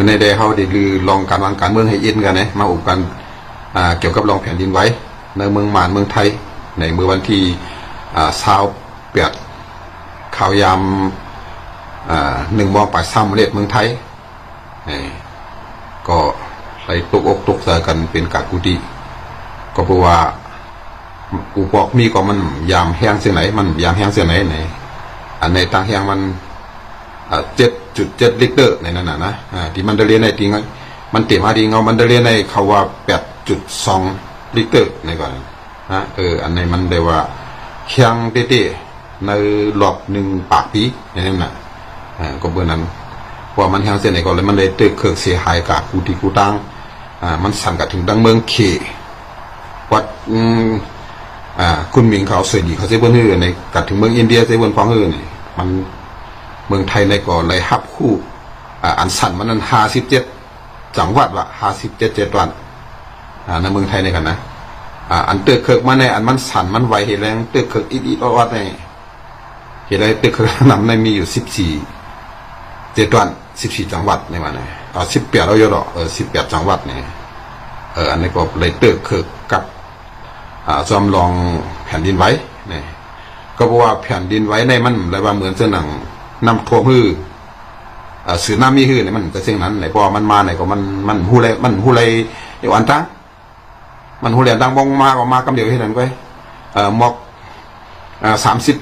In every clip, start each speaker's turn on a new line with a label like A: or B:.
A: มื่อในเดเขาได้ลือลองการวางการเมืองให้อินกันนะมาอบกันอ่าเกี่ยวกับรองแผ่นดินไว้ในเมืองหมานเมืองไทย ในเมื่อวันที่อ่าเช้าเปียดข่าวยามอ่าหนึ่งมองปลาซ้ำเลดเมืองไทยก็ไปตกอกตกใจกันเป็นกากุดีก็เพราะว่าอุปกมีก็มันยามแห้งเสียไหนมันยามแห้งเสียไหนไหนอันในตาแห้งมัน เจ็ดจุดเจ็ดลิตรในนั้นนะนะอ่าที่มันได้เรียนในทีงมันเต็มมาดีเงามันได้เรียนในเขาว่าแปดจุดสองลิตรในก่อนนะเอออันในมันได้ว่าเคียงเต้ๆในรอบหนึ่งปากปีในนั้นนะอ่าก็เบอร์นั้นพราะว่ามันแห้งเสียไหนก่อนเลยมันเลยตึกเครื่องเสียหายกับกูที่กูตั้งอ่ามันสั่นกับถึงดังเมืองเขวัดอืมอ่าคุณหมิงเขาสวยดีเขาเซเบิลฮือในกัดถึงเมืองอินเดียเซเบิลฟองฮือนี่มัน เมืองไทยในก่อนเลยฮับคู่อันสั่นมันนั้นห้าสิบเจ็ดจังหวัดละห้าสิบเจ็ดเจ็ดวันในเมืองไทยในกันนะอันเตือกเคิกมาในอันมันสั่นมันไวเหตุแรงเตือกเคิกอีดอีดออดในเหตุไรเตือกเคิกนำในมีอยู่สิบสี่เจ็ดวันสิบสี่จังหวัดในวันนี้อ่าสิบแปดเราเยอะหรอเออสิบแปดจังหวัดเนี่ยเอออันนี้ก็เลยเตือกเคิกกับอ่าจำลองแผ่นดินไว้เนี่ยก็เพราะว่าแผ่นดินไว้ในมันอะไรว่าเหมือนเส้นหนัง น้ำท่วมฮืออ่าสื่อน้ำมีฮือเนี่ยมันก็เช่นนั้นไหนพอมันมาไหนก็มันมันหูเลยมันหูเลยเดี๋ยวอันตั้งมันหูเลยดังบองมาก็มากำเดียวให้นั่นไปเอ่อมอกอ่าสามสิบ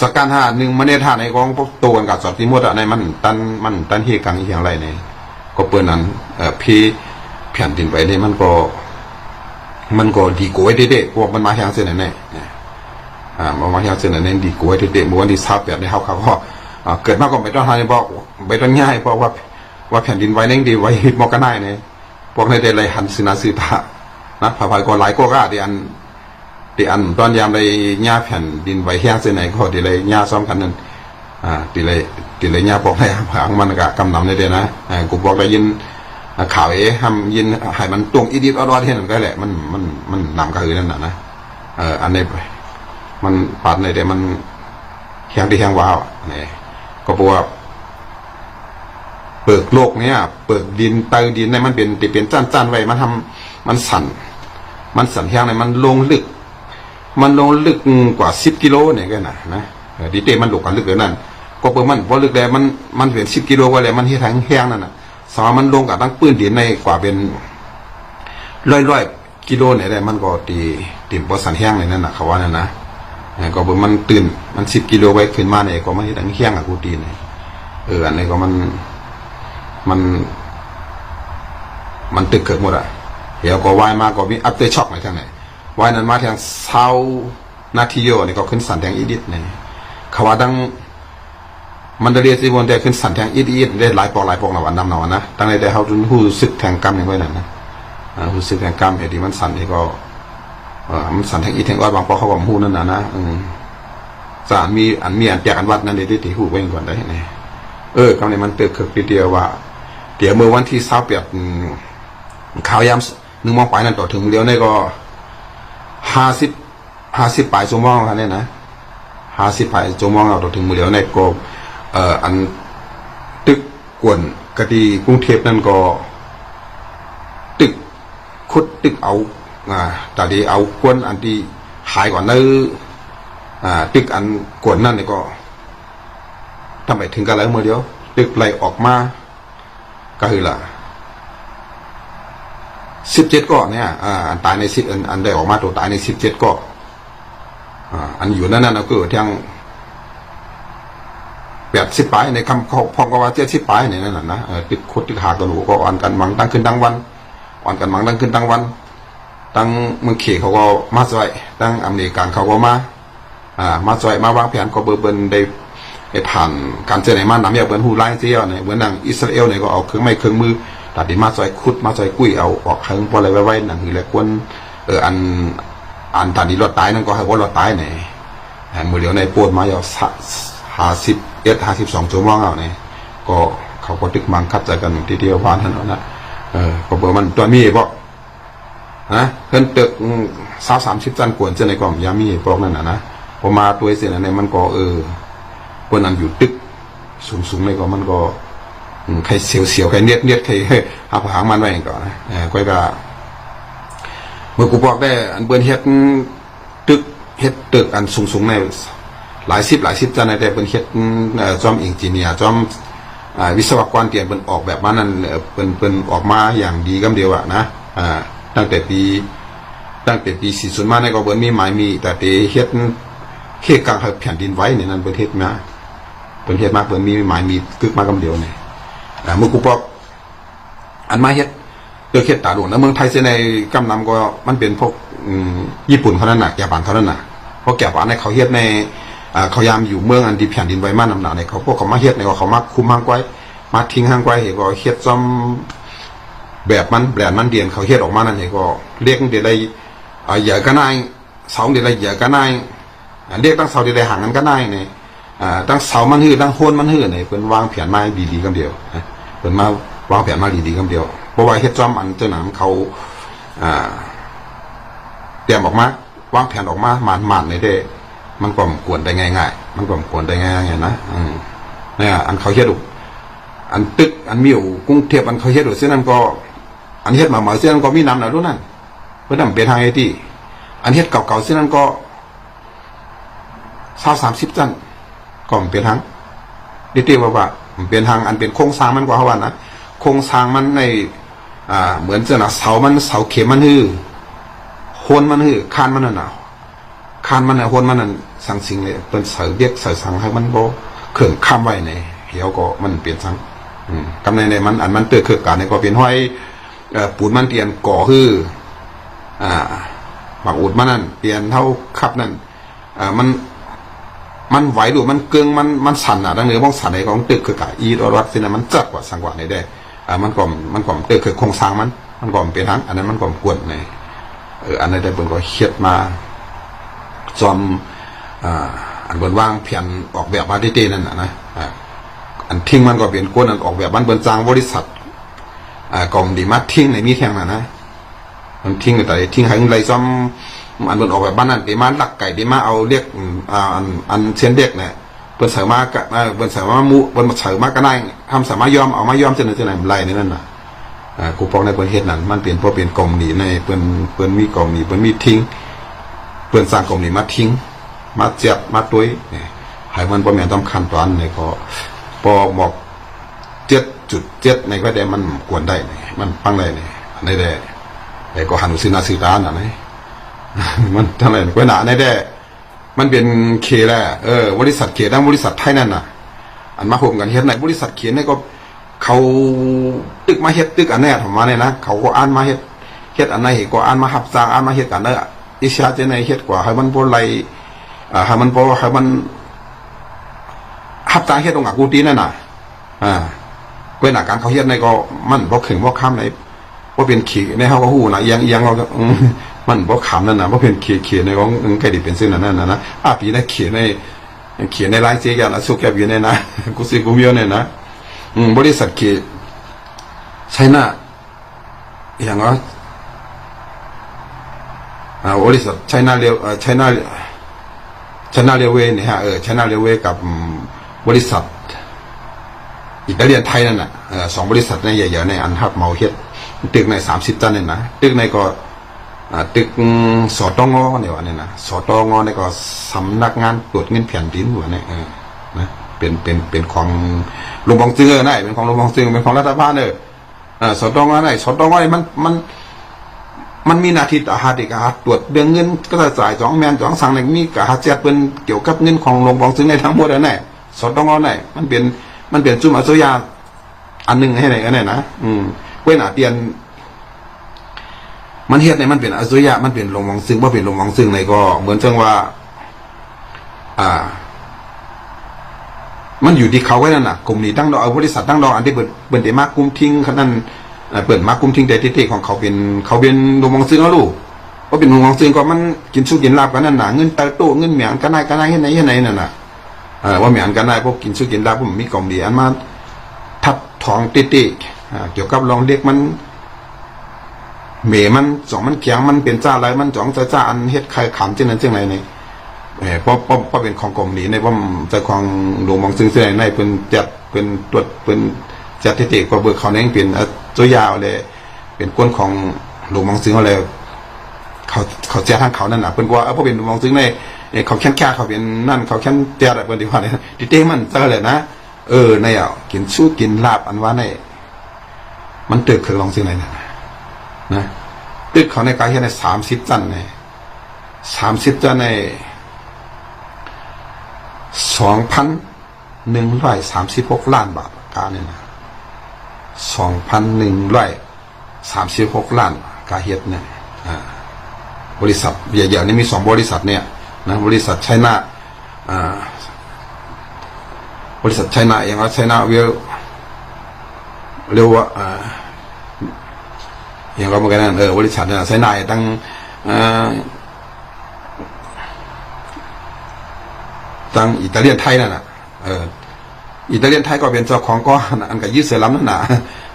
A: สกันห้าหนึ่งมันเนี่ยท่าในกองพวกตัวกันกับสอบที่มดอะในมันตันมันตันเฮกังอีย่างไรเนี่ยก็เปิดนั้นเอ่อพี่แผ่นดินไว้เนี่ยมันก็ มันก็ดีกว่าเด็ดๆพวกมันมาแหงเส้นนั่นเนี่ย อ่ามาเฮียเสนอเน้นดีกว่าที่เด็กเมื่วันที่ทราบแบบในเขาเขาก็เกิดมาก็ไม่ต้องทำบอกไม่ต้องง่ายเพราะว่าว่าแผ่นดินไว้เน่งดีไว้มอกกันได้เนี่ยพวกในเดลัยหันสินาสือตานะพาพายก็หลายก็ก็ดีอันดีอันตอนยามในหญ้าแผ่นดินไว้เฮียเสนอก็ดีเลยหญ้าซ้อมกันนั่นอ่าดีเลยดีเลยหญ้าบอกให้หางมันก็กำนำในเดนะอ่ากูบอกได้ยินข่าวเอ๋ทำยินให้มันตรงอีดิบอรอดเห็นก็แหละมันมันมันนำก็คือนั่นน่ะนะเอออันนี้ มันปัดในเดี๋ยวมันแข็งที่แข็งว้าวนี่ก็บอกว่าเปิกโลกเนี้ยเปิกดินเตยดินในมันเป็นติเป็นจ้านๆไว้มันทำมันสั่น มันสั่นแห้งในมันลงลึก มันลงลึกกว่าสิบกิโลเนี่ยก็นะนะดีเตมันหลงกันลึกเกินนั่นก็เปิดมันพอลึกแล้วมันมันเป็นสิบกิโลไว้แล้วมันที่ทางแห้งนั่นน่ะสามันลงกับตั้งปื้นดินในกว่าเป็นร้อยร้อยกิโลเนี่ยได้มันก็ตีตีบอสันแห้งในนั่นนะเขาว่านั่นนะ ก็บอกมันตื่นมันสิบกิโลไว้ขึ้นมาเนี่ยก็มันเห็นอันเคียงอะกูตีเนี่ยเอออันนี้ก็มันมัน มันตึกเกิดหมดอะเดี๋ยวก็ว่ายมาก็มีอัพเดทช็อกในทางไหนว่ายนั้นมาทางเซานาทีโยนี่ก็ขึ้นสันแทงอีดิทเนี่ยเขาว่าดังมันจะเรียกสิบนแต่ขึ้นสันแทงอีดิทได้หลายปอกหลายปอกหนาวันนำหนาวันนะตั้งแต่ได้เขาจนหู้สึกแทงกรรมอย่างไว้นั่นนะหู้สึกแทงกรรมเหตุที่มันสันนี่ก็ มันสันแทงอีแทงอ้อยบางพอเขาบอกหูนั่นนะนะอืมสารมีอันมีอันแจกอันวัดนั่นเดี๋ยที่หูไว้ก่อนได้ไงเออกำลังมันเติบเกิดปีเดียวว่า เดี๋ยวเมื่อวันที่เศร้าเปียกข่าวยามนึ่งมองไปนั่นต่อถึงเลี้ยวนี่ก็ห้าสิบห้าสิบปลายชั่วโมงครับเนี่ยนะห้าสิบปลายชั่วโมงเราต่อถึงมือเลี้ยวในก็เอ่ออันตึกกวนกะดีกรุงเทพนั่นก็ ตึกขุดตึกเอา อ่าแต่ดีเอากวนอันที่หายก่อนนื้ออ่าตึกอันกวนนั่นนี่ก็ทำไมถึงกันแล้วเมื่อเดียวตึกไหลออกมาก็คือละสิบเจ็ดก่อเนี่ยอ่าอันตายในสิบอันอันได้ออกมาตัวตายในสิบเจ็ดก่ออ่าอันอยู่นั่นน่ะก็คือทั้งแปดสิบปลายในคำเขาพองกว่าเจ็ดสิบปลายในนั่นน่ะนะตึกขุดตึกหาตัวหนูก็อ่อนกันมังตั้งขึ้นตั้งวันอ่อนกันมังตั้งขึ้นตั้งวัน ตั้งเมืองเขเขาก็มาจ่อยตั้งอเมริกันเขาก็มาอ่ามาจ่อยมาวางแผนก็เบอร์เบินได้ได้ผ่านการเจอไหนมาหนำอย่างเบิร์นฮูไลเจียวเนี่ยเหมือนนางอิสราเอลเนี่ยก็เอาเครื่องไม้เครื่องมือตัดดินมาจ่อยคุดมาจ่อยกุ้ยเอาออกเครื่องพออะไรไว้ไว้หนังหือแล้วกวนเอออันอันตัดดินรถตายนั่นก็ให้ว่ารถตายเนี่ยแหมมือเหลียวในปวดมาอาห้าสิบเอ็ดห้าสิบสองชั่วโมงเอาเนี่ยก็เขาก็ตึกมังคัดใจกันทีเดียววานท่านนะเออก็เบอร์มันตัวมีบอก นะเพิ่นตึกสาวสามสิบจันกวนเจอในกล่องยามีพวกนั้นนะนะพอมาตัวเสียในมันก็เออเพิ่นอันอยู่ตึกสูงสูงในก็มันก็ใครเสียวๆใครเนียดเนียดใครหาผางมันไว้ก่อนนะเออก้อยก็เมื่อกูบอกได้ อันเบิ้นเฮ็ดตึกเฮ็ดตึกอันสูงๆในหลายสิบหลายสิบจันในแต่เปิ้นเฮ็ดจอมอิงจิเนียจอมวิศวกรเตียนเปิ้นออกแบบมานั้นเปิ้นเปิ้นออกมาอย่างดีกำเดียวอะนะอ่า ตั้งแต่ปีตั้งแต่ปี40มาในก็เบิ้นมีหมายมีแต่เตเฮ็ดเฮ็ดกลางแผ่นดินไหว้ในนั้นเปิ้นเฮ็ดมาเปิ้นเฮ็ดมาเปิ้นมีหมายมีกึกมากำเดียวเนี่ยอ่เมื่อกูบอกอันมาเฮ็ดเดือเฮ็ดตาหลวงแล้วเมืองไทยเสียในกำนำก็มันเป็นพวกญี่ปุ่นเขานั่นน่ะญี่ปุ่นเขานั่นน่ะเพราะแก่านในเขาเฮ็ดในเขายามอยู่เมืองอันที่แผ่นดินไหวมานำหนาในเขาพวกเขามาเฮ็ดในเขามาคุมห้างไว้มาทิ้งห้างไว้เห็นก็เฮ็ดซ่อม แบบมันแบรนมันเดียนเขาเฮ็ดออกมานั่นเห็นก็เรียกเดี๋ยวได้อ่าเหยื่อก็นายเสาเดี๋ยวได้เหยื่อก็นายเรียกตั้งเสาเดี๋ยวได้ห่างกันก็นายเนี่ยตั้งเสามันหื้อตั้งโคนมันหื้อเนี่ยเพิ่นวางแผนมาดีๆกันเดียวเพิ่นมาวางแผนมาดีๆกันเดียวเพราะว่าเฮ็ดจอมอันเจ้าหนังเขาเตรียมออกมาวางแผนออกมาหมานหมานในเด้ มันก็มกวนได้ง่าย ๆ มันก็มกวนได้ง่ายๆนะอืมเนี่ยอันเขาเฮ็ดอุอันตึกอันมิวกรุงเทพอันเขาเฮ็ดอุเส้นนั้นก็ อันเฮ็ดมาหมาเส้นนั้นก็มีน้ำหนารู้นั่นเพื่อนำเป็นทางไอที่อันเฮ็ดเก่าๆเส้นนั้นก็สาวสามสิบจันก็มันเป็นทางดิเตว่าว่ามันเป็นทางอันเป็นโครงสร้างมันกว่าเขาว่านะโครงสร้างมันในอ่าเหมือนเจ้าน่ะเสามันเสาเข็มมันฮือโคนมันฮือคานมันน่ะคานมันน่ะโคนมันนั่นสังสิงเลยเป็นเสาเรียกเสาสังให้มันบ่เครื่องข้ามไว้ในเหี่ยวก็มันเปลี่ยนสังกำในในมันอันมันเตือเครือการในก็เป็นห้อย ปูนมันเตียนก่อฮืออ่าหมักอุดมันนั่นเปลี่ยนเท่าคับนั่นอ่ามันมันไหวดูมันเกึงมันมันสั่นอะดังเนื้อมองสั่นในของตึกคือกะอีรอรัดสินะมันจัดกว่าสังกว่าในได้อ่ามันก็มันก็ตึกคือโครงสร้างมัน มันก็เป็นทางอันนั้นมันก็กวนในเอออันนั้นได้เบิ่นก็เฮ็ดมาจอมอ่าอันเบิ่นว่างแผนออกแบบมาด้เตนั่นน่ะนะอ่าอันทิ้งมันก็เป็นกวนอันออกแบบมันเบิ่นจ้างบริษัท อ่ากองดีมาทิ้งในมีแทงน่ะนะมันทิ้งแต่ทิ้งให้ไรซ้อมอันมันออกแบบบ้านนั่นดีมาลักไก่ดีมาเอาเรียกอ่าอันอันเชียนเด็กเนี่ยเปิ้นเสริมมากะเอ่อเปิ้นเสริมมามุเปิ้นเสริมมากก็ได้ทำสามารถยอมเอามายอมเสนอเสนอไรนี่นั่นน่ะอ่ากูปองในเปิ้นเฮ็ดนั่นมันเปลี่ยนเพราะเป็นกองหนีในเปิ้นเปิ้นมีกองหนีเปิ้นมีทิ้งเปิ้นสร้างกองหนีมาทิ้งมาเจ็บมาตุ้ยเนี่ยให้มันบ่แม่นต้องขันตอนนี่ก็พอบอก จุดเจ็ดในก็ได้มันกวนได้นี่มันฟังได้นี่อันนี้ได้แต่ก็หันซื้อนาซื้อตาหน่ะนะมันท่าไหร่ก็หนาในแด้มันเป็นเคแหละเออบริษัทเคดังบริษัทไทยนั่นน่ะ อันมาโฮมกันเฮ็ดในบริษัทเขียนนี่ก็เขาตึกมาเฮ็ดตึกอันเนี้ยผมมาเนี่ยนะเขาก็อ่านมาเฮ็ดเฮ็ดอันไหนก็อ่านมาหับจ้างอ่านมาเฮ็ดกันเนอะอิชาเจในเฮ็ดกว่าให้มันบ่ไหลอ่าให้มันบ่ให้มันหับจางเฮ็ดตรงกับกูตีนั่นน่ะอ่า เว้นอาการเขาเฮ็ดในก็มันบ่ขึงบ่ค้ำในว่าเป็นขี่ในเฮาก็ฮู้นะเอียงเอียงเรามันบ่ขำนั่นน่ะว่าเป็นขี่ขี่ในของอึงไก่ดิเป็นซึ่งนั่นน่ะนะอะปีนั้นขี่ในขี่ในไลฟ์เจกันนะสุกแกบอยู่ในนะกูสิกูมีอยู่ในนะอืมบริษัทขี่ไชน่าอย่างว่าอ่าบริษัทไชน่าเรียวเอ่อไชน่าไชน่าเรเวเนี่ยฮะเออไชน่าเรเวกับบริษัท อิตาเลียนไทยนั่นน่ะสองบริษัทในใหญ่ๆในอันฮับเมาเฮ็ดตึกในสามสิบตันเนี่ยนะตึกในก็อ่าตึกสอตองเนี่ยว่าเนี่ยนะสอตองเนี่ยก็สำนักงานตรวจเงินแผ่นดินหัวเนี่ยนะเป็นเป็นเป็นของหลวงบองซื้อนะเป็นของหลวงบองซื้อเป็นของรัฐบาลเนอะอ่าสตงเนี่ยสตงเนี่ยมันมันมันมีหนาทีตาหาติกาตรวจเรื่องเงินก็จะจ่ายจองแมนจองสังในมีกาหาเจ็ดเป็นเกี่ยวกับเงินของหลวงบองซื้อในทั้งหมดนั่นแหละสตงเนี่ยมันเป็น มันเป็นจุ่มอัจฉริยะอันหนึ่งให้ไหนกันเนี่ยนะอืมเว้นอาเตียน มันเฮ็ดในมันเป็นอัจฉริยะมันเป็นลงวังซึ่งว่าเป็นลงวังซึ่งในก็ เหมือนเชิงว่า อ่า มันอยู่ที่เขาไว้นั่นน่ะกลุ่มนี้ตั้งดอกเอาบริษัทตั้งดอกอันที่เปิดเปิดได้มากกุ้มทิ้งขนาดนั้นเปิดมากกุ้มทิ้งแต่ที่ๆของเขาเป็นเขาเป็นลงวังซึ่งแล้วลูกว่าเป็นลงวังซึ่งก็มันกินสู้กินลาบกันนั่นน่ะเงินเตาโตเงินเหมียงกันได้กันได้เฮ็ดไหนเฮ็ดไหนนั่นน่ะ เออว่ามือนกันได้พวกกินซื้อกินได้พวกมีกล่องดีอันมาทับทองติติเกี่ยวกับลองเด็กมันเมมันจ่องมันเขียงมันเป็นจ้าไรมันจ่องจ้าจ้าอันเฮ็ดใครขำจังนั้นจังไหนนี่เออเพราะเพราะเพราะเป็นของกล่องดีในว่าจะของหลวงบางซึ่งเสียในเป็นจัดเป็นตรวจเป็นจัดที่ติก็เบิกเขาเน่งเป็นอ่อตัวยาวเลย เป็นก้นของหลวงมังซึงอะไร เขาเขาแจ้ทางเขานั่นน่ะเพิ่นว่าเออพอเป็นหลงมังซึงในเขาแค้นแค่เขาเป็นนั่นเขาแค้นเตี้ยอะไรเพิ่นที่ว่าเนี่ยดิเต้มันเจอเลยนะเออในอะกินสู้กินลาบอันว่าในมันตึกคือลองซึงไหนนะนะตึกเขาในกายเฮ็ดใน30จันใน30จันในสองพันหนึ่งร้อยสามสิบหกล้านบาทกาเนี่ยนะสองพันหนึ่งร้อยสามสิบหกล้านกาเฮ็ดเนี่ย บริษัทใหญ่ๆนี่มีสองบริษัทเนี่ยนะบริษัทไชน่าบริษัทไชน่าอย่างว่าไชน่าเวลเรียกว่าอ่าอย่างก็เหมือนกันเออบริษัทเนี่ยไชน่าตั้งตั้งอิตาเลียนไทยนั่นน่ะเอออิตาเลียนไทยก็เป็นเจ้าของก็อันกับยี่เสือลำนั่นน่ะ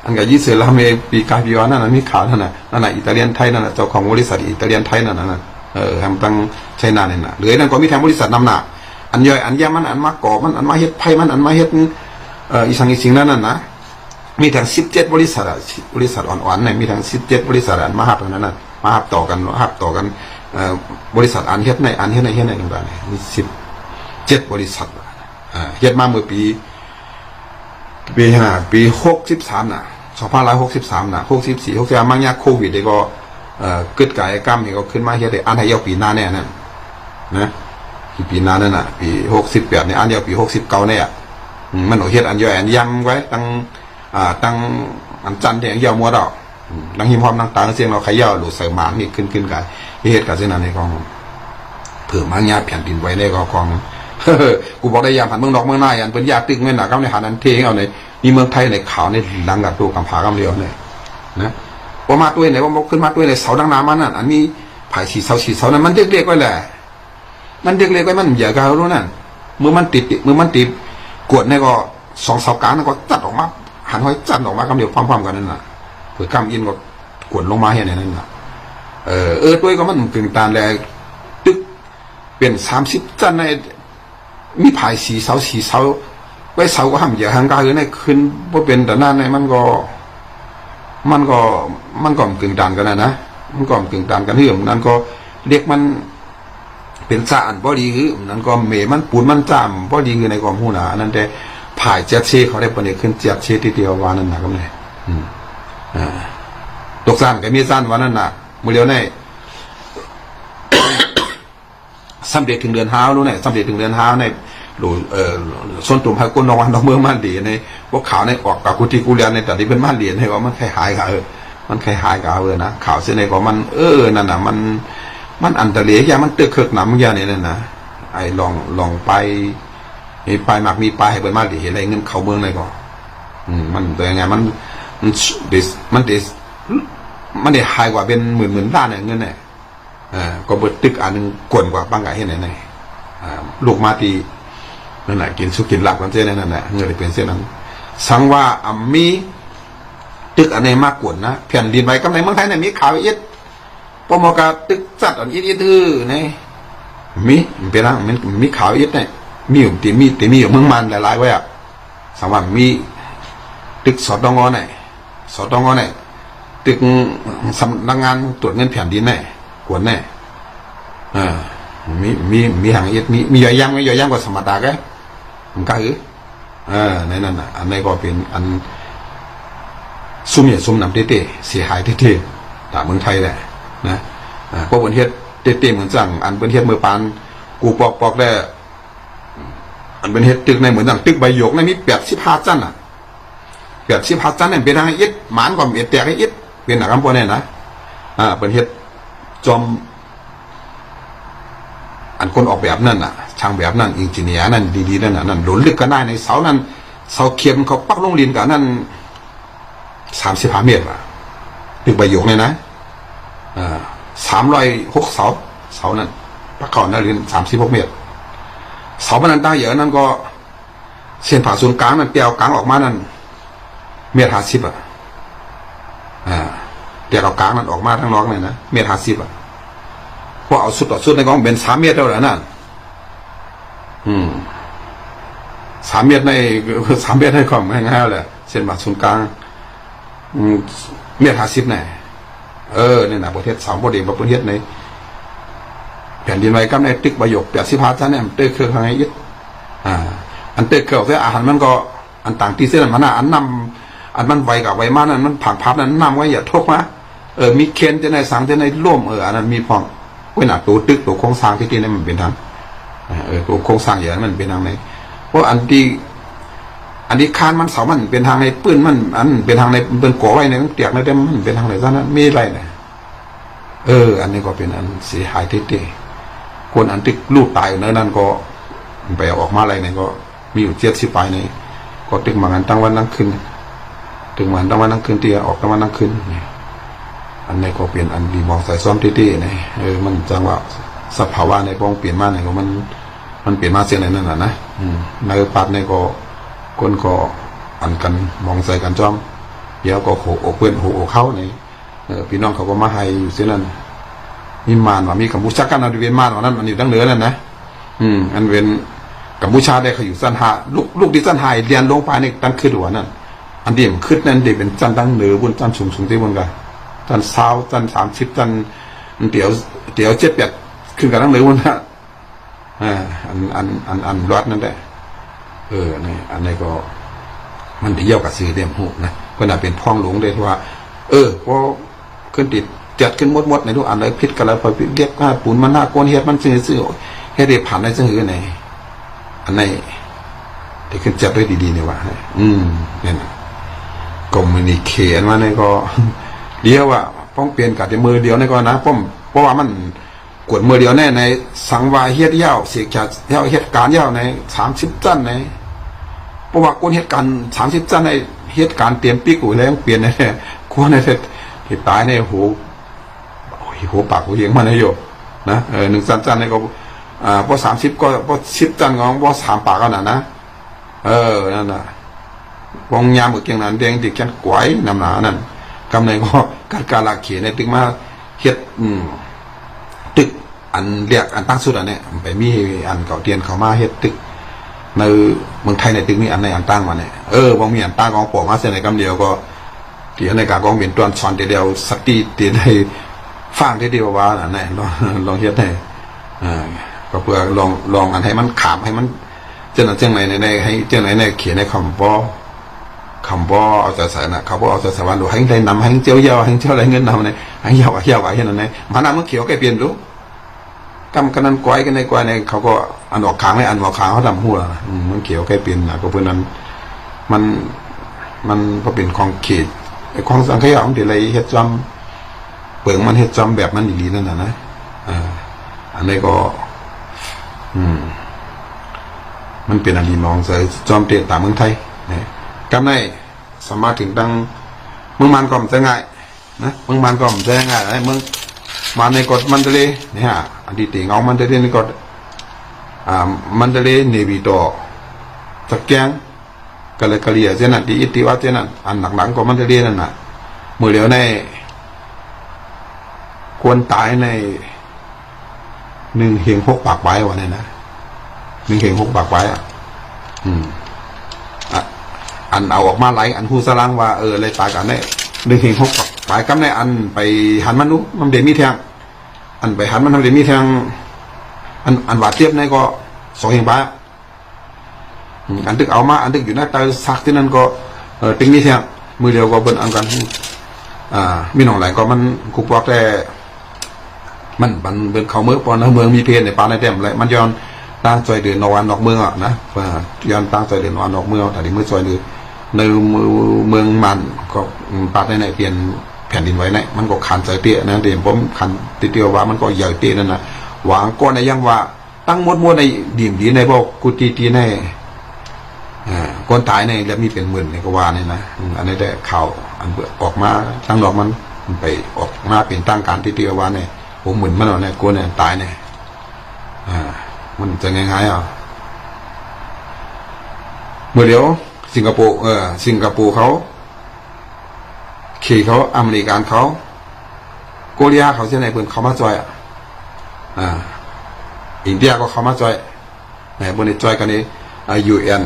A: อันกับยี่สือลำเอปีกาพิวานั่นน่ะมีข่าวนั่นน่ะนั่นน่ะอิตาเลียนไทยนั่นน่ะเจ้าของบริษัทอิตาเลียนไทยนั่นน่ะเออทำตั้งไชน่าเนี่ยน่ะหรือนั่นก็มีแทงบริษัทนำหน้าอันย่อยอันแย่มันอันมาก่อมันอันมาเฮ็ดไพ่มันอันมาเฮ็ดเอ่ออีสังอีสิงนั่นน่ะนะมีทั้งสิบเจ็ดบริษัทบริษัทอ่อนๆเนี่ยมีทั้งสิบเจ็ดบริษัทอันมาหับนนั้นน่ะมาหับต่อกันหับต่อกันเอ่อบริษัทอันเฮ็ดในอันเฮ็ดในเฮ็ดในต่างๆนี่มีสิบเจ็ดบริษัทอ่าเฮ็ดมาเมื่อปีปีห้าปีหกสิบสามน่ะ สองพันร้อยหกสิบสามนะหกสิบสี่หกสิบมังยาโควิดเนี่ยก็เอ่อเกิดกายกรรมเนี่ยก็ขึ้นมาเฮ็ดได้อันให้ยาวปีหน้าแน่นั่นนะที่ปีหน้านั่นน่ะ ปีหกสิบแปดเนี่ยอันเดียวปีหกสิบเก้าเนี่ยอืมมันเอาเฮ็ดอันย่อยอันยำไว้ตั้งอ่าตั้งอันจันทร์แดงยาวมัวดอกอืมดังหิมพร้อมดังตาเสียงเราขย่าหลุดใส่หมานนี่ขึ้นขึ้นกันเฮ็ดกับเส้นนั้นในกองเผื่อมังยาแผ่นดินไว้ในกองเฮ้อ กูบอกได้ยามหันเมืองนอกเมืองหน้ายันเป็นยาตึกเงินหนากำในหันนั้นเทงเอาในนี่เมืองไทยในข่าวในหลังกับตัวกำผากำเดียวเนี่ยนะว่ามาตัวไหนว่าขึ้นมาตัวไหนเสาดังน้ำมันนั่นอันนี้ผายสีเสาสีเสานั้นมันเด็กๆไว้แหละมันเด็กๆไว้มันอย่ากันรู้นั่นเมื่อมันติดเมื่อมันติดกวดเนี่ก็สองเสากลางนั่นก็จัดออกมาหันห้อยจัดออกมากำเดียวพร้อมๆกันนั่นน่ะเผื่อกำอินก็กวดลงมาเห็นในนั้นน่ะเออเออตัวก็มันกึ่งตาแลตึกเป็นสามสิบจันใน มีผายสีเสาสีเสาไว้เสาก็ห้ามอย่าหังกาคือในขึ้นว่าเป็นแต่นั่นในมันก็ มันก็มันก็กึ่งดันกันนะนะมันก็กึ่งดันกันเรื่องนั้นก็เรียกมันเป็นสารพอดีคือนั้นก็เมมันปูนมันจามพอดีคือในความหูหนานั่นแต่ผายเจ็ดเชเขาได้ปนเนขึ้นเจ็ดเชทีเดียววานั่นหนะก็เลยอืมอ่าตกสั้นก็มีสั้นวันนั้นน่ะมือเดียวใน สำเร็จถึงเดือนห้าวนู้นเนี่ยสำเร็จถึงเดือนห้าวในหลูเอ่อส่วนตุ่มพากุนนองวันนองเมืองมันดีในพวกข่าวในออกกับกุฏิกุเรียนในแต่ที่เป็นมันเดียให้ว่ามันคล้ายๆกับเออมันคล้ายๆกับเออนะข่าวเส้นในก็มันเออนั่นน่ะมันมันอันตรายอย่างมันเตึกเคิกหนำอย่างนี้นั่นนะไอ้ลองลองไปมีไปหมักมีไปให้เปิดมาดีเห็นอะไรเงินเขาเมืองเลยก็อืมมันเป็นยังไงมันมันเดสมันเดสมันได้หายกว่าเป็นหมื่นหมื่นล้านเนี่ยเงินเนี่ย ก็เบิดตึกอันหนึงกวนกว่าปังกะเห็นไหนไหนอ่าลูกมาตีนั่นแหละกินสุกินหลักมันเส้นนั่นแหละเงื่อนเป็นเส้นนั้น สังว่าอัมมีตึกอันไหนมากกวนนะแผ่นดินไหวกำในเมืองไทยเนี่ยมีขาวอีดปมกาตึกจัดอันอีดอีดทื่อเนี่ยมีมันเป็นอะไรมันมีขาวอีดเนี่ยมีอยู่ตีมีตีมีอยู่เมืองมันหลายๆไว้อะสังว่ามีตึกสอดองอเนี่ยสอดดองอเนี่ยตึกสำนักงานตรวจเงินแผ่นดินเนี่ย กวนแน่อ่ามีมีมีหางเอ็ดมีมีย่อยย่างไหมย่อยย่างก็สมรรถาแกมันก็คือเออในนั้นน่ะอันนี้ก็เป็นอันซุ่มเนี่ยซุ่มนำเต้ๆเสียหายเต้ๆตามเมืองไทยแหละนะอ่าพวกประเทศเต้ๆเหมือนสั่งอันประเทศเมื่อปานกูปอกปอกได้อันเป็นเฮ็ดตึกในเหมือนสั่งตึกใบหยกในมีแปดสิบห้าจันอะแปดสิบห้าจันเนี่ยเป็นทางเอ็ดหมานกว่าเอ็ดแตกเอ็ดเป็นหนักคำพวกเนี่ยนะอ่าเป็นเฮ็ด จอม อันคนออกแบบนั่นน่ะ ช่างแบบนั่นอินจิเนียร์นั่นดีๆนั่นน่ะนั่นหลุนลึกก็ได้ในเสานั้นเสาเข็มเขาปักลงลินกับนั่นสามสิบห้าเมตรอะตึกใบหยกเนี่ยนะอ่าสามร้อยหกเสาเสานั้นปักเขานั่นลินสามสิบหกเมตรเสามันนั้นได้เยอะนั่นก็ เส้นผ่าศูนย์กลางนั่นเปียวกลางออกมานั่นเมตรห้าสิบอะอ่า เดี๋ยวเอากลางนั้นออกมาทั้งน้องเลยนะเมตรห้าสิบอะพอเอาสุดต่อสุดในกองเป็นสามเมตรแล้วแหละนั่นอืมสามเมตรในสามเมตรในของง่ายๆเลยเส้นบาทศูนย์กลางอืมเมตรห้าสิบแน่เออเนี่ยนะประเทศสามประเทศประเทศในแผ่นดินไหวกับในตึกประโยคแปดสิบห้าชั้นเนี่ยมันตึกเครื่องทางไงยึดอ่า อันตึกเครื่องเสียอาหารมันก็อันต่างที่เส้นมันน่ะอันนำอันมันไวกับไวมากนั้นมันผังพับนั้นนำไว้อย่าทกมา เออมีเคนจะในสังจะในร่วมเอออันนั้นมีพองเว้นอะตัวตึกตัวโครงสร้างที่ที่นี่มันเป็นทางเออตัวโครงสร้างอย่างนั้นมันเป็นทางไหนเพราะอันที่อันที่คานมันเสามันเป็นทางในปืนมัน อันเป็นทางในเป็นก่อไว้ในเตียกในเต็มมันเป็นทางไหนซะนั้นมีอะไรเนี่ยเออ อันนี้ก็เป็นอันเสียหายที่ตีคนอันที่ลูกตายอยู่นั้นนั่นก็ไปออกมาอะไรเนี่ยก็มีอยู่เจ็ดสิบปลายในก็ตึงมากันตั้งวันตั้งคืนตึงมาตั้งวันตั้งคืนเตียออกตั้งวันตั้งคืนเนี่ย อันนี้ก็เป็นอันดีมองใส่ซ้อมที่ตีเนี่ยเออมันจังว่าสภาวะในป้องเปลี่ยนมาเนี่ยก็มันมันเปลี่ยนมาเสียงไหนนั่นน่ะนะอืมในปัดในก็คนก็อันกันมองใส่กันจ้อมเดี๋ยวก็โหอกเพื่อนโหอกเข้าในเออพี่น้องเขาก็มาให้อยู่เสียนั่นมีมานว่ามีกัมพูชากันเอาดิเวนมานว่านั้นมันอยู่ตั้งเหนือนั่นนะอืม อันเวนกัมพูชาได้เขาอยู่สั้นหาลูกลูกที่สั้นหายเรียนลงไปในตั้งขึ้นหัวนั่นอันเดียมขึ้นนั่นเด็เป็นจันตั้งเหนือบนจันสูงสูงที่บนกัน จันเศร้าจันสามสิบจันเตี๋ยวเตี๋ยวเจ็ดแปดขึ้นกันตั้งเหนือบนนะอ่าอันอันอันอันรอดนั่นแหละเออนี่อันนี้ก็ มันเที่ยวกับซื้อเต็มหูนะก็น่าเป็นพ้องหลวงเลยที่ว่า เออพอขึ้นติดจัดขึ้นมดมดในทุกอันเลยพิษกันแล้วพอเรียกว่าปูนมันหน้าโกนเฮ็ดมันซื้อซื้อเฮ็ดได้ผ่านได้ซื้อไหนอันไหนที่ขึ้นจัดด้วยดีๆเนี่ยว่าอืมเนี่ยนะก็มินิเขียนมาเนี่ยก็ เดียวว่าป้องเปลี่ยนกับมือเดียวในี่ก็นะป้อมเพราะว่ามันกวดมือเดียวแน่ในสังวาเฮ็ดเย้าเสียจัดเย้าเฮ็ดการเย้าในสามสิบจันในเพราะว่าคนเฮ็ดการสามสิบจันในเฮ็ดการเตรียมปีกูแล้วเปลี่ยนในกลัวในเฮ็ดที่ตายในโหโอ้โหปากโหเหียงมาในโยนะเออหนึ่งจันจันในก็อ่าพอสามสิบก็พอสิบจันของพอสามปากก็น่ะนะเออนั่นน่ะวงยามกับเกียงนั้นแดงติแกนกวยนำหนานั่น กำในก็การการลาเขียนในตึกมาเฮ็ดอืมตึกอันเรียกอันตั้งสุดอันเนี้ยไปมีอันเก่าเตียนเขามาเฮ็ดตึกในเมืองไทยในตึกนี้อันในอันตั้งมาเนี่ยเออบางมีอันตั้งของปอกมาเส้นในกำเดียวก็ที่ในการกองเป็นตัวสอนเดียวสักตีตีในฟังทีเดียวว่าอันนี้ลองลองเฮ็ดให้อ่าก็เพื่อลองลองอันให้มันขามให้มันเจ้าหน้าเจ้าไหนในในให้เจ้าไหนในเขียนในคำป้อ คำป้อเอาใจใส่นะเขาบอกเอาใจใส่วันดูให้ได้นำให้เจ้ายาให้เจ้าอะไรเงินนำเนี่ยให้เยาว่ายาว่าเห็นอันไหนมันนำมันเขียวแกเปลี่ยนรู้กำกันนั้นก้อยกันในก้อยในเขาก็อันออกขางในอันออกขางเขาดำหัวมันเขียวแค่เป็นนะก็เพื่อนั้น มันมันก็เป็นของเขตไอ้ของสังขยาของเดี๋ยวอะไรเฮ็ดจำเปิงมันเฮ็ดจำแบบมันอีหลีนั่นน่ะนะอ่าอันนี้ก็ อืม มันเป็นอันดีมองใส่จอมเตะตามเมืองไทยเนะ กำในสามารถถึงดังเมืองมันก็มันจะง่ายนะเมืองมันก็มันจะง่ายนะเมืองมาในกฎมันเดเลเนี่ยฮะอันที่ติงเอามันเดเลในกฎอ่ามันเดเลเนวิโตตะแกงกะเลยกะเลียเจนันที่อิติวาเจนันอันหลังๆก็มันเดเลนั่นน่ะมือเหลียวในควรตายในหนึ่งเฮงหกปากไว้วะเนี่ยนะหนึ่งเฮงหกปากไว้อะ อืม อันเอาออกมาไหลอันหูสลังว่าเออเลยตายกันเนี่ยหนึ่งเฮงหกปากปลายกำในอันไปหันมันนุมันเดมีแทงอันไปหันมันทำเดมีแทงอันอันหวาดเทียบในก็สองเฮงปลาอันตึกเอามาอันตึกอยู่หน้าตาซักที่นั่นก็เออตึงมีแทงมือเดียวก็เบิ่นอันกันอ่ามีหนองไหลก็มันคุกปอกแต่มันมันเป็นเขาเมืองปอนเมืองมีเพนในปลาในเต็มเลยมันย้อนตั้งใจเดินนอนนอกเมืองอะนะว่าย้อนตั้งใจเดินนอนนอกเมืองแต่ที่มือซอยเดือใน เมืองมันก็ปัดในไหนเปลี่ยนแผ่นดินไหว้ในมันก็ขันใจเตี้ยนะเดี๋ยวผมขันติเตียวว่ามันก็ใหญ่เตี้ยนั่นนะหวางก้อนในยังว่าตั้งมดมดในดิ่มดีในบอกกุฏิตีในอ่าก้นตายในแล้วมีเป็นหมื่นในกว่านี่นะอันนี้ได้ข่าวอันเบิดอออกมาทั้งดอกมันไปออกมาเป็นตั้งการติเตียวว่าเนี่ยผมหมื่นมันเอาเนี่ยก้นเนี่ยตายเนี่ยอ่ามันจะง่ายๆอะเมื่อเดี๋ยว สิงคโปร์เออสิงคโปร์เขาขี่เขาอเมริกันเขาโกเลียเขาเช่นไหนเพิ่นเขามาจอยอะอ่าอินเดียก็เขามาจอยไหนบนนี้จอยกันนี้อ่ยูเอ็น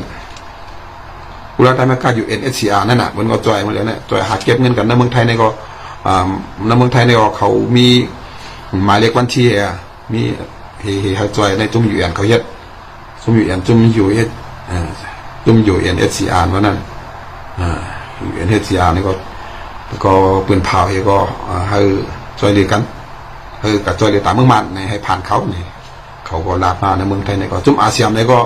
A: อุรัตไม่กาอยู่ NSCR นั่นน่ะมันก็จอยมาแล้วเนี่ยจอยหาเก็บเงินกันในเมืองไทยในก็อ่าในเมืองไทยในก็เขามีหมายเลขบัญชีอะมีเฮเฮให้จอยในจุ่มอยู่แอนเขาเฮ็ดจุ่มอยู่แอนจุ่มอยู่เฮ็ดอ่า จุ่มอยู่ NSCR ว่านั่นอ่า NSCR นี่ก็ก็ปืนเผาเฮก็อ่าให้จอยเดียกันเออกับจอยเดียวตามเมืองมันในให้ผ่านเขานี่เขาก็ลากมาในเมืองไทยในก็จุ่มอาเซียนในก็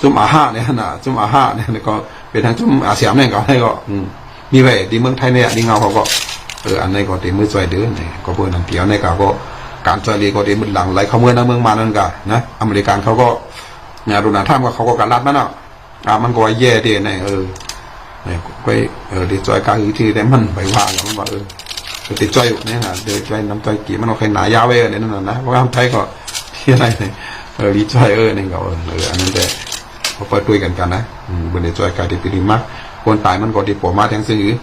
A: จุ่มอาห้าเนี่ยนะจุ่มอาห้าเนี่ยก็เป็นทางจุ่มอาเซียนเนี่ยก็ให้ก็อืมมีไว้ดีเมืองไทยเนี่ยดีเงาเขาก็เอออันนี้ก็ดีมือช่วยเดือนนี่ก็เพื่อนนั่นเดียวในก็ก็การช่วยเหลือก็ดีมือหลังไหลเข้าเมืองนะเมืองมานั่นก็นะอเมริกันเขาก็เนี่ยรุนาท่ามก็เขาก็การรัดมันอะอ่ามันก็ว่าแย่ดีในเนารอีกทีได้มันไปว่ามันว่าเออคือติดช่วยอยู่เนี่ยนะ เดี๋ยวช่วยน้ำช่วยกี่มันเอาใครหนายาวไว้เนี่ยนั่นนะเพราะว่าไทยก็ที่อะไรเนี่ยเออดีช่วยเออเนี่ยก็เออเอออันนั้นแต่เขาเปิดด้วยกันกันนะอืมบนในจอยกายดีปีดีมากคนตายมันก็ดีปวดมากทั้งซึ่งอือ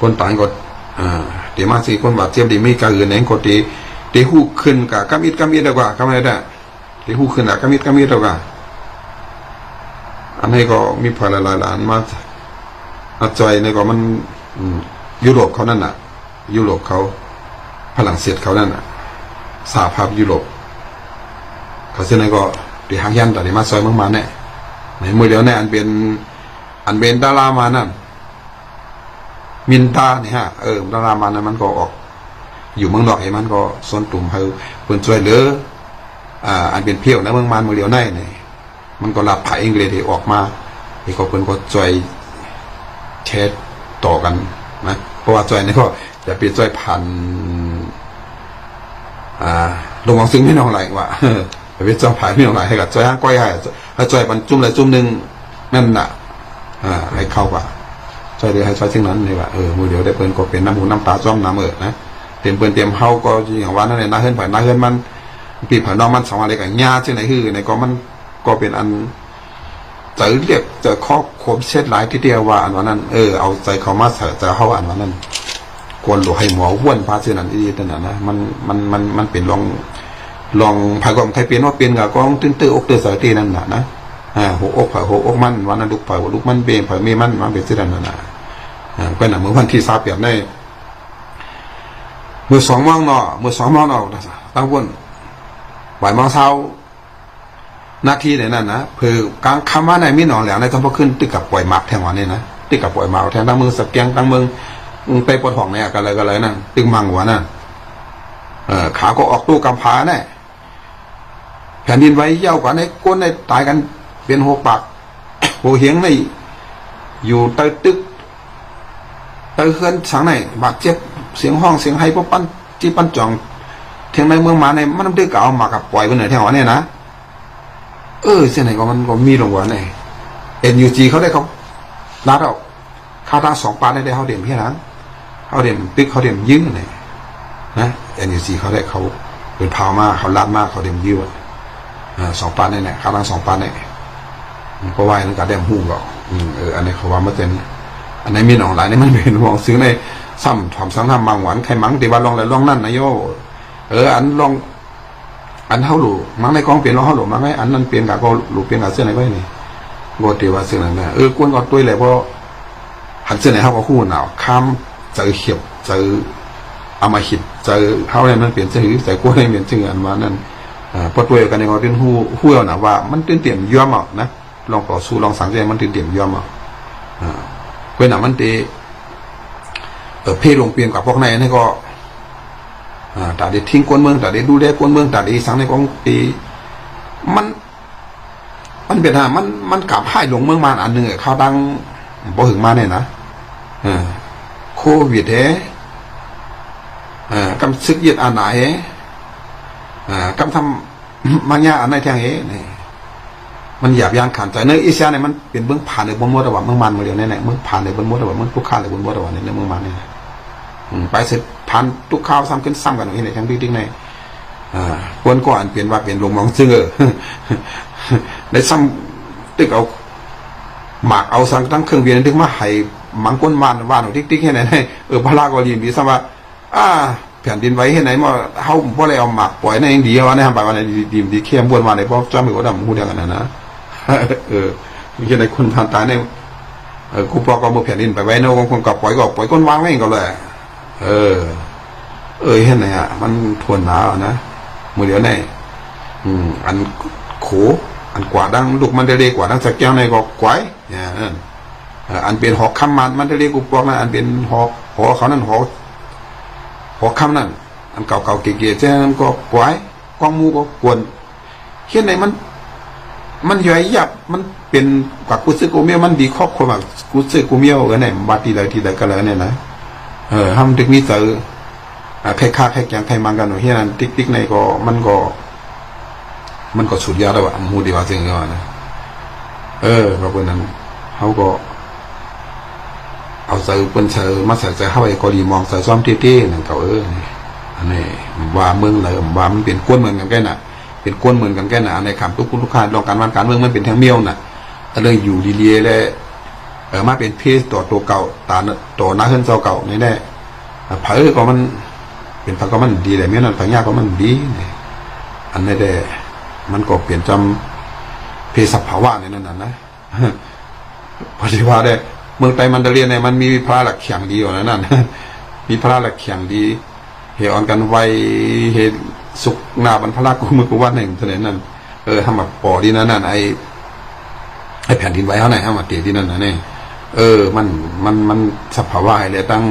A: คนตายก็อ่าเดี๋ยวมาสิคนบาดเจ็บดีไม่การอื่นเองก็ดีดีหูขึ้นกับกำมิดกำมิดดีกว่าคำอะไรได้ดีหูขึ้นกับกำมิดกำมิดดีกว่า อันนี้ก็มีพลหลายๆล้านมาอาจอยในก็มันยุโรปเขานั่นน่ะ ยุโรปเขาฝรั่งเศสเขานั่นน่ะสหภาพยุโรปเขาเส้นนั้นก็ดีหางยันแต่ดีมาซอยเมืองมาเนี่ยในมือเดียวเนี่ยอันเป็น อันเป็นดารามานั่นมินตาเนี่ยฮะเออดารามานั้นมันก็ออก อยู่เมืองนอกเห็นมันก็ส่วนตุ่มเฮาเพิ่นช่วยเหลืออ่า อันเป็นเพี้ยวนะเมืองมานมือเดียวในเนี่ย มันก็รับผายอังกฤษที่ออกมาที่เขาเพิ่นก็ช่วยแชร์ต่อกันนะเพราะว่าช่วยนี่ก็จะเป็นช่วยผ่านอ่าลงวังซึ้งไม่น้องไหลว่าเออไปเจ้าผายไม่น้องไหลให้กับจอยห้างก้อยให้ให้จอยมันจุ่มเลยจุ่มหนึ่งนั่นน่ะอ่าให้เข้าว่าจอยเดียวให้จอยซึ่งนั้นเลยว่าเออมือเดียวได้เปิ้นก็เป็นน้ำหูน้ำตาจ้อมน้ำเอิดนะเตรียมเปิ้นเตรียมเฮาก็อย่างว่านั่นเลยน้าเฮือนผ่านน้าเฮือนมันปีผ่านน้องมันสองอะไรกับญาซึ่งไหนคือในก็มัน ก็เป็นอันจะเรียกจะข้อคมเช็ดหลายที่เดียวว่าอันว่านั้นเออเอาใจเขามาใส่จะเข้าอันว่านั้นควรหลวให้หมอห้วนพาเสนันอีนั่นนะนะมันมันมันมันเป็นลองลองภายกองใครเป็นว่าเป็นกับกองตื้นตื้ออกตื้อสายตีนั่นน่ะนะอ่าหัวอกผ่ายหัวอกมันวันนั้นลูกผ่ายหัวลูกมันเบนผ่ายเมมันมันเป็นเสนันน่ะนะอ่าก็น่ะเมื่อวันที่สาเปียกได้มือสองมองเนาะมือสองมองเนาะตั้งวนบ่ายโมงเช้า นาทีเนี่ยนั่นนะเพื่อกลางคำว่าในมีหนองแหลงในต้องพอขึ้นตึกกับปล่อยหมากแทงวันนี้นะตึกกับปล่อยหมากแทงตั้งมือสแกงตั้งมือไปปวดห้องเนี่ยกันเลยกันเลยนั่นตึงมังหัวนั่นเออขาก็ออกตู้กำพร้าแน่แผ่นดินไหวเย่ากว่าในก้นในตายกันเป็นหัวปากหัวเหียงในอยู่ใต้ตึกใต้เฮือนสังในบาดเจ็บเสียงห้องเสียงไห้พวกปั้นที่ปั้นจ่องเทียงในเมืองมาในมันตึกเอามากับปล่อยไปเหนือแถวเนี่ยนะ เออเส้นไหนก็มันก็มีหลงหวเนี่เอ็นยูจีเขาได้เขาลาดออกข้าตาสองปาได้ได้เขาเด่มพี่นั้นเขาเด่มตึกเขาเด่มยื้อเลยนะเอ็นยูซีเขาได้เขาเป็นพาวมากเขาลัดมากเขาเด่มยื้ออ่าสองปาได้เนี่ยข้าตาสองปานได้เพราะว่านั่นก็เด่มหูก็อืมเอออันนี้เขาว่ามาเต็นอันนี้มีหนองหลายนี่มันเป็นห่วงซื้อในซ้ำถอมซ้ำทำบางหวานไข่มังตีว่าลองอะไรลองนั่นนะโยเอออันลอง อันเท่าหลูมังในกองเปลี่ยนลองเท่าหลูมังไงอันนั้นเปลี่ยนกับก็หลูเปลี่ยนกับเสื้อไหนไว้นี่โกตีว่าเสื้อนั้นเออกวนก็ตุ้ยเลยเพราะหันเสื้อไหนเขาก็คู่หนาวข้ามเจอเขียบเจออามาหิดเจอเขาเนี่ยมันเปลี่ยนชื่อใส่กล้วยเปลี่ยนชื่ออันว่านั่นอ่าพอตัวกันในว่าเป็นหู้หู้เอานะว่า มันตื่นเต้นย่อมอะนะลองต่อสู้ลองสังเกตมันตื่นเต้นย่อมอะอ่าเว้นหนามันตีเออเพศลงเปลี่ยนกับพวกในนี่ก็ แต่ได้ทิ้งกวนเมืองแต่ได้ดูแลกวนเมืองแต่ได้สังในกองตีมัน มันเป็นฮะมันมันกลับให้หลงเมืองมาอันหนึ่งข้าวดังบ่ถึงมาเนี่ยนะโควิดเฮเอกำซึกยึดอันไหนเฮกำทำมันยาอันไหนแทงเฮนี่มันหยาบยานขันใจเนื้ออีเซียเนี่ยมันเป็นเบื้องผ่านเลยบนมดระหว่างเมืองมันมาเดียวเนี่ยเมืองผ่านเลยบนมดระหว่างเมืองทุกข้าเลยบนมดระหว่างเนี่ยเมืองมันเนี่ย ไปเสร็จผ่านทุกข้าวซ้ำขึ้นซ้ำกันอย่างนี้ในทั้งดิ้งในอ่าควรก่อนเปลี่ยนว่าเปลี่ยนลงมองซึ่งเออได้ซ้ำตึกเอาหมากเอาสังทั้งเครื่องเวียนถึงมาให้มังก้นมานวานของติ๊กๆให้ไหนให้เออพระลากอลีมีสว่าอ่าแผ่นดินไหวให้ไหนมาเฮาบ่ได้เอาหมากปล่อยในเองดีว่าในทำไปวันในดีดีเข้มบวนมาในพราะจ้ามือก็ดำหูเดียวกันนะนะเออมีแค่ในคนผ่านตายในเออกูปลอก็มือแผ่นดินไปไว้เนอะคนกับปล่อยก็ปล่อยก้นวางไว้ก็เลย เออ เออเห็นไหมอะมันทวนหนาวนะมือเดียวในอืม อันโขอันกว่าดังลูกมันได้เรียกว่าดังสักแก้วในก็กวายเนี่ยนั่นอันเป็นหอกคำมันมันได้เรียกกูปอกนะอันเป็นหอกหอเขานั่นหอกหอกคำนั่นอันเก่าๆเก๋ๆเจ้านั้นก็กวายกองมูก็กวนเห็นไหนมัน มันย่อยยับมันเป็นกว่ากูซื้อกูเมียวมันดีครอบครัวมากกูซื้อกูเมียวเออไหนบาทีใดทีใดก็แล้วเนี่ยนะ เออทำถึงนี้เจออ่าใครฆ่าใครแกงใครมังกันหนูเฮียนั้นติ๊กติ๊กในก็มันก็ มันก็สุดยอดแล้วอะมูดีว่าจริงก็นะเออก็เป็นนั้นเขาก็ เอาใส่เป็นใส่มาใส่ใส่เข้าไปก็ดีมองใส่ซ้อมเตี้ๆนั่นก็เอออันนี้ว่าเมืองเลยว่ามันเป็นก้นเหมือนกันแก่น่ะ เป็นก้นเหมือนกันแก่น่ะในคำทุกคุณทุกการลองการวันการเมืองมันเป็นแทงเมียวน่ะแต่เลยอยู่ดีเลยแล้ว เออมาเป็นเพศต่อตัวเก่าตาต่อหน้าเฮือนเจ้าเก่านี่แน่เผอก็มัน เป็นพักก็มันดีแต่เมียนั้นพักยากก็มันดีนี่อันนี้แด่มันก็เปลี่ยนจำเพศภาวะในนั้นนะนะพอดีว่าได้เมืองไทยมันจะเรียนเนี่ยมันมีพระหลักแข็งดีกว่านั้นมีพระหลักแข็งดีเหตุอ่อนกันไวเหตุสุกนาบรรพลักกูมือกูว่าหนึ่งเท่านั้นนั่นเออทำแบบปอดีนั่นนั่นไอไอแผ่นดินไหวเขาไหนให้มาเตียที่นั่นนะเนี่ย เออ มันมันมันสภาวะอ้เลยตั้ง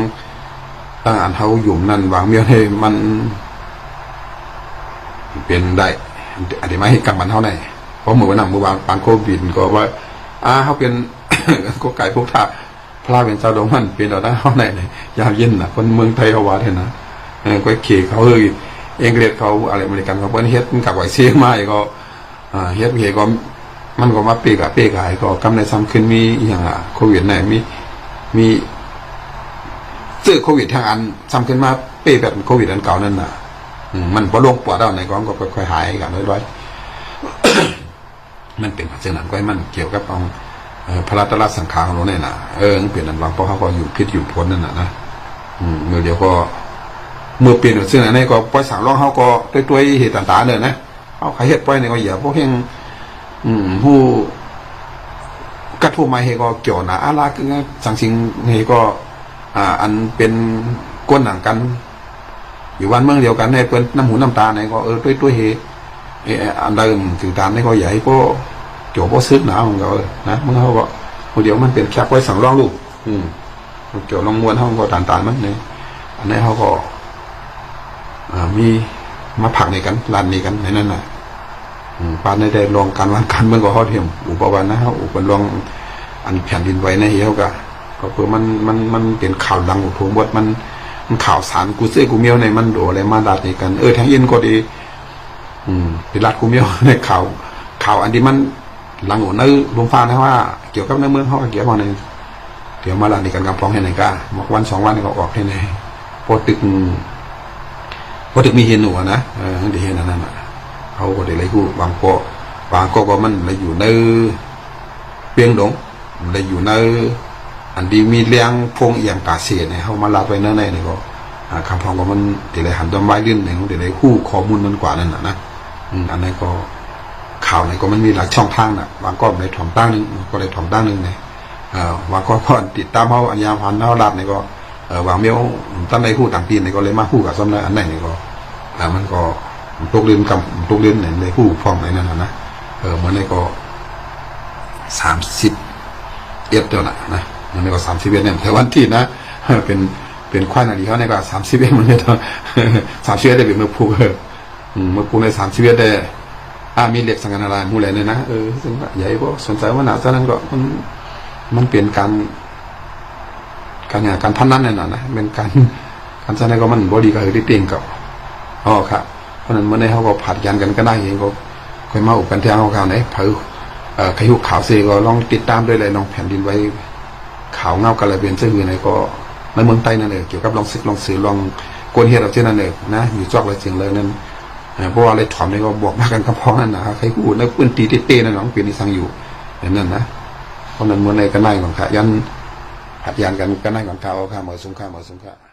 A: ตั้งอันเขาหยุ่มนั่นวางเมียให้มัน เป็นได้อันนี้ไม่ให้กำมันเท่าไหร่เพราะเมื่อวันนั้นเมื่อวานปานโควิดก็ว่า อ่าเขาเป็นก็ไก่พวกท่าพระเป็นเจ้าดงมันเป็นเราได้เท่าไหร่เลยยามเย็นนะคนเมืองไทยเขาว่าเห็นนะเออก็เขี่เขาเอ้ยเองเรียกเขาอะไรอเมริกันเขาเปิ้นเฮ็ดกับไหวเสียมาอีกก็อ่าเฮ็ดเฮก็ มันก็มาเปกะเปกายก็กำในซ้ำขึ้นมีอย่างอะโควิดไหนมีมีซื้อโควิดทางอันซ้ำขึ้นมาเปแบบโควิดอันเก่านั่นน่ะมันพอลงปวดแล้วในกองก็ค่อยหายกันร้อยๆมันเป็นปัจจัยนั้นก็ให้มันเกี่ยวกับอาเอ่อพระรัตนสังขารของเราเนี่ยนะเออเปลี่ยนนันวางเพราะเขาก็อยู่พิษอยู่พ้นนั่นน่ะนะเมื่อเดียวก็เมื่อเปลี่ยนซึ่งอันนี้ก็ปล่อยสั่งร้องเขาก็ด้วยตัวเหตุต่างๆเนี่ยนะเอาใครเหตุปล่อยเนี่ยก็อย่าพวกเฮง อืมผู้กระทู้มาเฮก็เกี่ยวนะอาลาคือสังสิงเฮก็อ่า อันเป็นก้นหนังกัน อยู่วันเมืองเดียวกันเนี่ยเป็นน้ำหูน้ำตาเนี่ยก็เออด้วยด้วยเฮเอออันใดถือตามนี่ก็ใหญ่ก็โจบก็ซึกหนาของเขาเออนะเมื่อเขาก็เดี๋ยวมันเป็นแคบไว้สั่งร่องลูก อืมเกี่ยวลองมวนเขาก็ตานตานมันเนี่ยอันนี้เขาก็อ่ามีมาผักในกันลานนี้กันในนั้นน่ะ ปานในได้ลองการวันการเมืองก็เขาเทียมอุปวันนะฮะอุปลองอันแผ่นดินไว้ในเหี้ยวก็ก็คือมันมันมันเป็นข่าวดังอุทวงบทมันมันข่าวสารกูเสื้อกูเมียวในมันโดอะไรมาดัดนี่กันเออทางเย็นก็ดี อืมเป็นรัดกูเมียวในข่าวข่าวอันที่มันหลังหัวเนื้อลมฟ้านะว่า เกี่ยวกับในเมืองเขาเกี่ยวกับในเดี๋ยวมาลันนี่กันกำพองให้ไหนกาบอกวันสองวันก็ออกให้ไหนพอตึกพอตึกมีเห็นหนูนะเออเดี๋ยวเห็นอันนั้นอะ เขาก็ได้ไรกูบางก็บางก็ก็มันเลยอยู่ในเปียงดงเลยอยู่ในอันดีมีเลี้ยงพงเอียงกาเสียเนี่ยเขามาลาไปนั่นในนี่ก็อ่าคำพองก็มันเดี๋ยวเลยหันต้นไม้ลื่นเนี่ยเดี๋ยวเลยคู่ข้อมูลมันกว่านั่นนะนะอันนั้นก็ข่าวไหนก็มันมีหลายช่องทางน่ะบางก็ในถ่อมตั้งหนึ่งก็เลยถ่อมตั้งหนึ่งเนี่ยบางก็ก็ติดตามเขาอัญญาพันธ์เขาลัดเนี่ยก็บางเมียวตั้งในคู่ต่างปีเนี่ยก็เลยมาคู่กับซ้ำในอันไหนเนี่ยก็อ่มันก็ ตกเรียนกับตกเรียนเนี่ยในคู่ฟ้องในนั้นนะเออมันในก็สามสิบเอ็ดเดียวนะนะมันนี่ก็สามสิบเอ็ดเนี่ยแต่วันที่นะเป็นเป็นควายนาดีเขาเนี่ยก็สามสิบเอ็ดมันเนี่ยสามสิบเอ็ดได้เป็นเมื่อพูเอออืมเมื่อพูในสามสิบเอ็ดได้อามีเหล็กสังกัดอะไรมูแลเนี่ยนะเออซึ่งว่าใหญ่ก็สนใจว่าหนาซะนั้นก็มันมันเปลี่ยนการการงานการพันนั้นเนี่ยนะนะเป็นการการแสดงก็มันบอดีก็คือที่เตียงกับอ๋อครับ ราะนั้นเมื่อในเขาก็ผัดยันกันก็ได้เองก็ค่อยมาอุปกันเที่ยวเขาข่าวไหนเผาเอ่อขยุกข่าวเซก็ลองติดตามด้วยเลยลองแผ่นดินไว้ข่าวเงากระเบียนเสื้อหือในก็ในเมืองใต้นั่นเองเกี่ยวกับลองซึกลองสื่อลองกวนเฮียเราเช่นนั่นเองนะอยู่จอกอะไรเสียงเลยนั่นเพราะว่าอะไรถอมนี่ก็บอกมากันกระพาะนั่นนะใครกูแล้วปืนตีเต้ๆนั่นน้องเปลี่ยนนิสังอยู่อย่างนั้นนะเพราะนั้นเมื่อในก็ได้ของข้ายันหัดยานกันก็ได้ของข้าเอาข้าหมอสุงข้าหมอสุงข้า